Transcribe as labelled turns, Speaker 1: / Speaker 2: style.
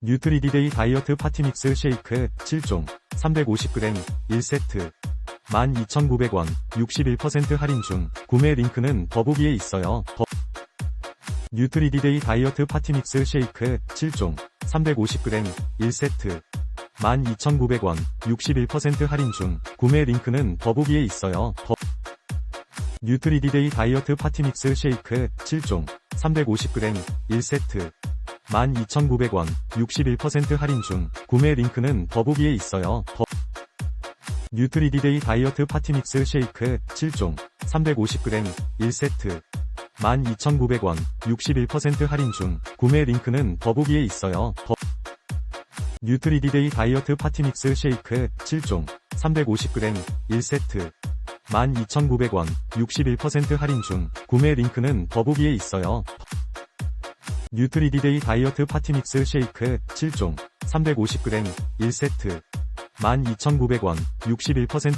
Speaker 1: 뉴트리디데이 다이어트 파티믹스 쉐이크 7종 350g 1세트 12,900원 61% 할인 중 구매 링크는 더보기에 있어요. 더... 뉴트리디데이 다이어트 파티믹스 쉐이크 7종 350g 1세트 12,900원 61% 할인 중 구매 링크는 더보기에 있어요. 더... 뉴트리디데이 다이어트 파티믹스 쉐이크 7종 350g 1세트 12,900원 61% 할인 중 구매 링크는 더보기에 있어요. 더... 뉴트리디데이 다이어트 파티믹스 쉐이크 7종 350g 1세트 12,900원 61% 할인 중 구매 링크는 더보기에 있어요. 더... 뉴트리디데이 다이어트 파티믹스 쉐이크 7종 350g 1세트 12,900원 61% 할인 중 구매 링크는 더보기에 있어요. 뉴트리디데이 다이어트 파티믹스 쉐이크 7종 350g 1세트. 12,900원 61%